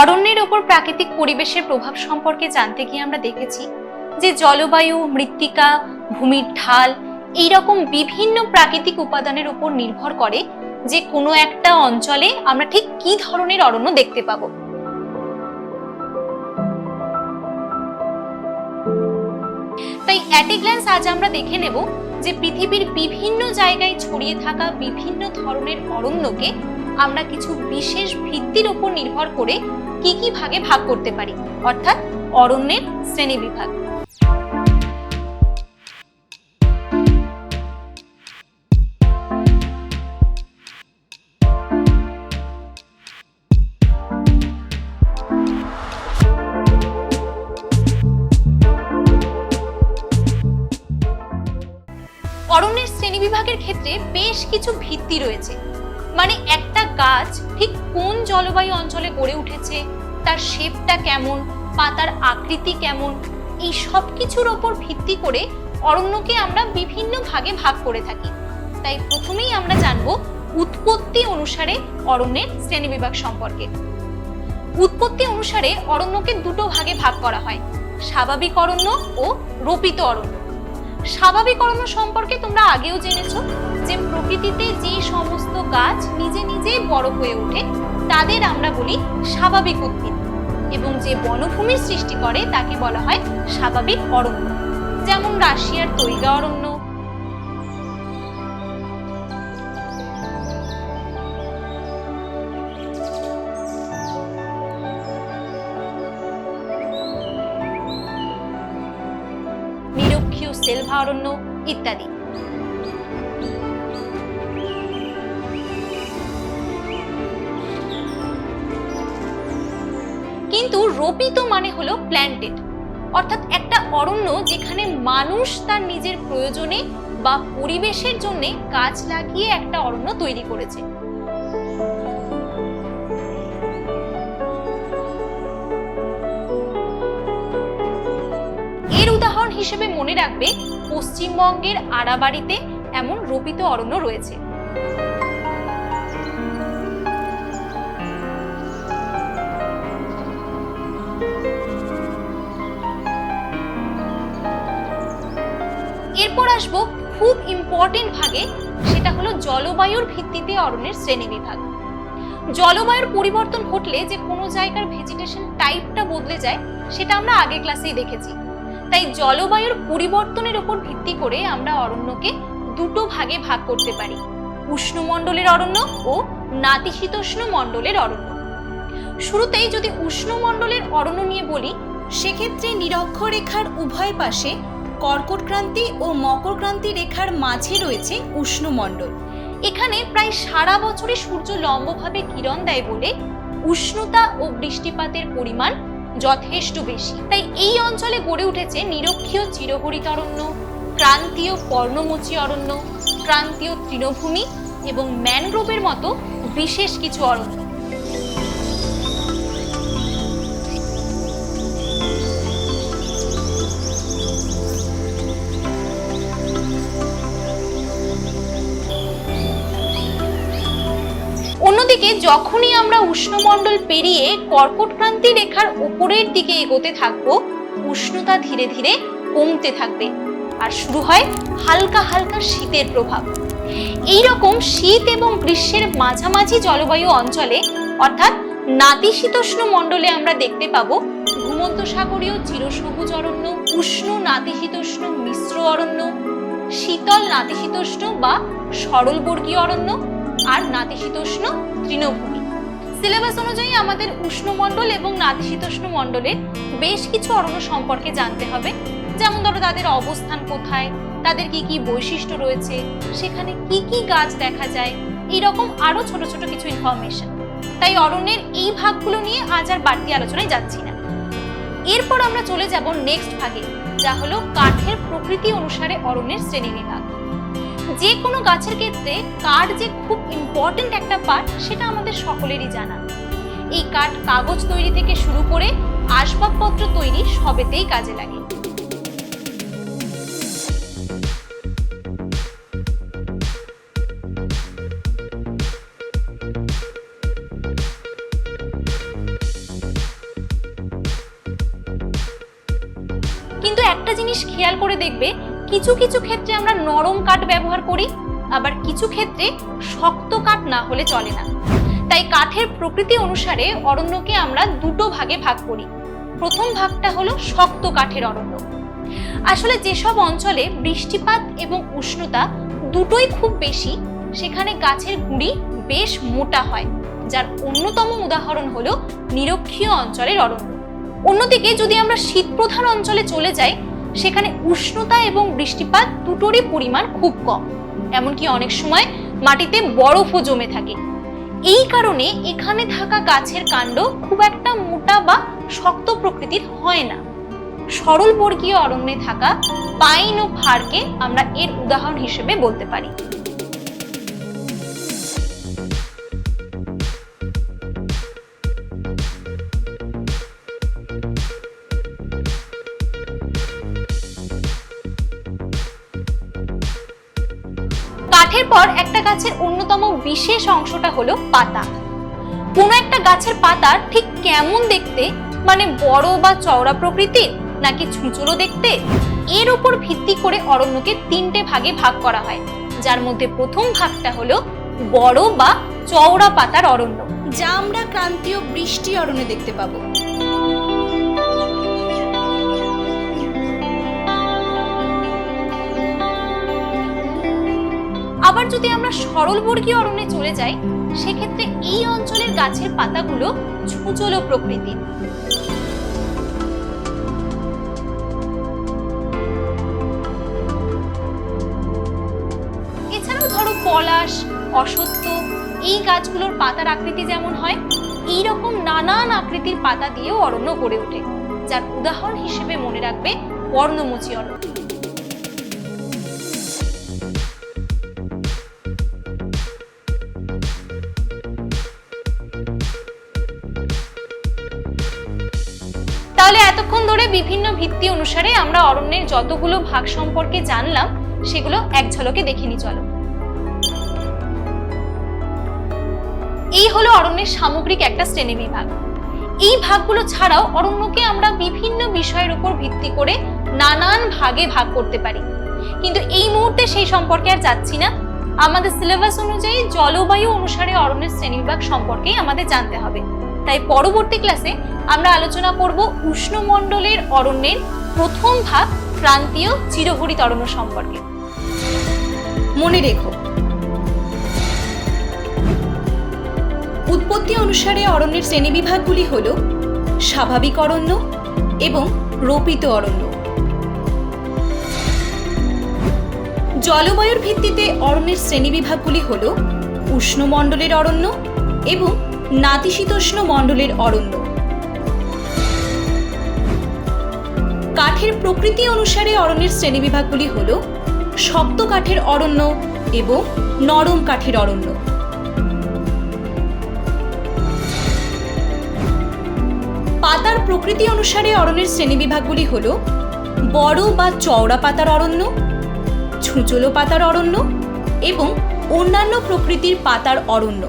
অরণ্যের ওপর প্রাকৃতিক পরিবেশের প্রভাব সম্পর্কে জানতে গিয়ে আমরা দেখেছি যে জলবায়ু, মৃত্তিকা, ভূমির ঢাল এইরকম বিভিন্ন প্রাকৃতিক উপাদানের উপর নির্ভর করে যে কোনো একটা অঞ্চলে আমরা ঠিক কি ধরনের অরণ্য দেখতে পাবো। তাই অ্যাট গ্ল্যান্স আজ আমরা দেখে নেব যে পৃথিবীর বিভিন্ন জায়গায় ছড়িয়ে থাকা বিভিন্ন ধরনের অরণ্যকে আমরা কিছু বিশেষ ভিত্তির উপর নির্ভর করে কি কি ভাগে ভাগ করতে পারি? অর্থাৎ অরণ্যের শ্রেণি শ্রেণীবিভাগের ক্ষেত্রে বেশ কিছু ভিত্তি রয়েছে। মানে একটা গাছ ঠিক কোন জলবায়ু অঞ্চলে গড়ে উঠেছে, তার শেপটা কেমন, পাতার আকৃতি কেমন, এই সব কিছুর ওপর ভিত্তি করে অরণ্যকে আমরা বিভিন্ন ভাগে ভাগ করে থাকি। তাই প্রথমেই আমরা জানব উৎপত্তি অনুসারে অরণ্যের শ্রেণীবিভাগ সম্পর্কে। উৎপত্তি অনুসারে অরণ্যকে দুটো ভাগে ভাগ করা হয়, স্বাভাবিক অরণ্য ও রোপিত অরণ্য। স্বাভাবিক অরণ্য সম্পর্কে তোমরা আগেও জেনেছ যে প্রকৃতিতে যে সমস্ত গাছ নিজে নিজেই বড় হয়ে ওঠে, তাদের আমরা বলি স্বাভাবিক উদ্ভিদ। এবং যে বনভূমির সৃষ্টি করে, তাকে বলা হয় স্বাভাবিক অরণ্য। যেমন রাশিয়ার তৈগা অরণ্য অরণ্য ইত্যাদি। কিন্তু রোপিত মানে হলো প্ল্যান্টেড অর্থাৎ একটা অরণ্য যেখানে মানুষ তার নিজের প্রয়োজনে বা পরিবেশের জন্য গাছ লাগিয়ে একটা অরণ্য তৈরি করেছে। এর উদাহরণ হিসেবে মনে রাখবে পশ্চিমবঙ্গের আড়াবাড়িতে এমন রোপিত অরণ্য রয়েছে। এরপর আসব খুব ইম্পর্টেন্ট ভাগে, সেটা হলো জলবায়ুর ভিত্তিতে অরণ্যের শ্রেণীবিভাগ জলবায়ুর পরিবর্তন ঘটলে যে কোনো জায়গার ভেজিটেশন টাইপটা বদলে যায়, সেটা আমরা আগে ক্লাসেই দেখেছি। তাই জলবায়ুর পরিবর্তনের উপর ভিত্তি করে আমরা অরণ্যকে দুটো ভাগে ভাগ করতে পারি। উষ্ণমণ্ডলের অরণ্য ও নাতিশীতোষ্ণ মণ্ডলের অরণ্য। শুরুতেই যদি উষ্ণমণ্ডলের অরণ্য নিয়ে বলি, সেক্ষেত্রে নিরক্ষরেখার উভয় পাশে কর্কটক্রান্তি ও মকরক্রান্তি রেখার মাঝে রয়েছে উষ্ণমণ্ডল এখানে প্রায় সারা বছরে সূর্য লম্বভাবে কিরণ দেয় বলে উষ্ণতা ও বৃষ্টিপাতের পরিমাণ যথেষ্ট বেশি। তাই এই অঞ্চলে গড়ে উঠেছে নিরক্ষীয় চিরহরিত অরণ্য ক্রান্তীয় পর্ণমোচী অরণ্য, ক্রান্তীয় তৃণভূমি এবং ম্যানগ্রোভের মতো বিশেষ কিছু অরণ্য। যখনই আমরা উষ্ণমণ্ডল পেরিয়ে কর্কটক্রান্তি রেখার উপরের দিকে এগোতে থাকব, উষ্ণতা ধীরে ধীরে কমতে থাকবে। আর শুরু হয় হালকা হালকা শীতের প্রভাব। এই রকম শীত এবং গ্রীষ্মের মাঝামাঝি জলবায়ু অঞ্চলে, অর্থাৎ নাতিশীতোষ্ণ মণ্ডলে আমরা দেখতে পাবো ভূমধ্যসাগরীয় চিরসবুজ অরণ্য, উষ্ণ নাতিশীতোষ্ণ মিশ্র অরণ্য, শীতল নাতিশীতোষ্ণ বা সরলবর্গীয় অরণ্য আর নাতিশীতোষ্ণ তৃণভূমি। সিলেবাস অনুযায়ী আমাদের উষ্ণমণ্ডল এবং নাতিশীতোষ্ণ মণ্ডলের বেশ কিছু অরণ্য সম্পর্কে জানতে হবে। যেমন ধরো তাদের অবস্থান কোথায়, তাদের কি কি বৈশিষ্ট্য রয়েছে, সেখানে কি কি গাছ দেখা যায় এইরকম আরও ছোট ছোট কিছু ইনফরমেশন তাই অরণ্যের এই ভাগগুলো নিয়ে আজ আর বাড়তি আলোচনায় যাচ্ছি না। এরপর আমরা চলে যাব নেক্সট ভাগে, যা হলো কাঠের প্রকৃতি অনুসারে অরণ্যের শ্রেণীবিভাগ যে কোনো গাছের ক্ষেত্রে কাঠ যে খুব ইম্পর্টেন্ট একটা পার্ট সেটা আমাদের সকলেরই জানা। এই কাঠ কাগজ তৈরি থেকে শুরু করে আসবাবপত্র তৈরি সবেতেই কাজে লাগে। কিন্তু একটা জিনিস খেয়াল করে দেখবে কিছু কিছু ক্ষেত্রে আমরা নরম কাঠ ব্যবহার করি, আবার কিছু ক্ষেত্রে শক্ত কাঠ না হলে চলে না। তাই কাঠের প্রকৃতি অনুসারে অরণ্যকে আমরা দুটো ভাগে ভাগ করি। প্রথম ভাগটা হলো শক্ত কাঠের অরণ্য। আসলে যেসব অঞ্চলে বৃষ্টিপাত এবং উষ্ণতা দুটোই খুব বেশি, সেখানে গাছের গুঁড়ি বেশ মোটা হয়, যার অন্যতম উদাহরণ হলো নিরক্ষীয় অঞ্চলের অরণ্য। অন্যদিকে যদি আমরা শীতপ্রধান অঞ্চলে চলে যাই সেখানে উষ্ণতা এবং বৃষ্টিপাত দুটোরই পরিমাণ খুব কম। এমনকি অনেক সময় মাটিতে বরফও জমে থাকে। এই কারণে এখানে থাকা গাছের কাণ্ড খুব একটা মোটা বা শক্ত প্রকৃতির হয় না। সরলবর্গীয় অরণ্যে থাকা পাইন ও ফারকে আমরা এর উদাহরণ হিসেবে বলতে পারি। কাঠের পর একটা গাছের অন্যতম বিশেষ অংশটা হলো পাতা। কোনো একটা গাছের পাতা ঠিক কেমন দেখতে? মানে বড় বা চওড়া প্রকৃতির? নাকি ছুঁচলো দেখতে? এর উপর ভিত্তি করে অরণ্যকে তিনটে ভাগে ভাগ করা হয়। যার মধ্যে প্রথম ভাগটা হলো বড় বা চওড়া পাতার অরণ্য। যা আমরা ক্রান্তীয় বৃষ্টি অরণ্যে দেখতে পাবো। যদি আমরা সরলবর্গীয় অরণ্যে চলে যাই, সেক্ষেত্রে এই অঞ্চলের গাছের পাতাগুলো ছুঁচলো প্রকৃতির। এছাড়াও ধরো পলাশ অসত্য এই গাছগুলোর পাতার আকৃতি যেমন হয় এই রকম নানান আকৃতির পাতা দিয়েও অরণ্য গড়ে ওঠে, যার উদাহরণ হিসেবে মনে রাখবে বর্ণমোচী অরণ্য। ধরে বিভিন্ন ভিত্তি অনুসারে আমরা অরণ্যের যতগুলো ভাগ সম্পর্কে জানলাম, সেগুলো এক ঝলকে দেখে নি চলো। এই হলো অরণ্যের সামগ্রিক একটা শ্রেণি বিভাগ। এই ভাগগুলো ছাড়াও অরণ্যকে আমরা বিভিন্ন বিষয়ের উপর ভিত্তি করে নানান ভাগে ভাগ করতে পারি। কিন্তু এই মুহূর্তে সেই সম্পর্কে আর যাচ্ছি না। আমাদের সিলেবাস অনুযায়ী জলবায়ু অনুসারে অরণ্যের শ্রেণীবিভাগ সম্পর্কেই আমাদের জানতে হবে। তাই পরবর্তী ক্লাসে আমরা আলোচনা করব উষ্ণমণ্ডলের অরণ্যের প্রথম ভাগ ক্রান্তীয় চিরহরিত অরণ্য সম্পর্কে। মনে রেখো। উৎপত্তি অনুসারে অরণ্যের শ্রেণীবিভাগগুলি হল স্বাভাবিক অরণ্য এবং রোপিত অরণ্য। জলবায়ুর ভিত্তিতে অরণ্যের শ্রেণীবিভাগগুলি হল উষ্ণমণ্ডলের অরণ্য এবং নাতিশীতোষ্ণ মণ্ডলের অরণ্য। কাঠের প্রকৃতি অনুসারে অরণ্যের শ্রেণীবিভাগগুলি হল শক্ত কাঠের অরণ্য এবং নরম কাঠের অরণ্য। পাতার প্রকৃতি অনুসারে অরণ্যের শ্রেণীবিভাগগুলি হল বড় বা চওড়া পাতার অরণ্য, ছুঁচলো পাতার অরণ্য এবং অন্যান্য প্রকৃতির পাতার অরণ্য।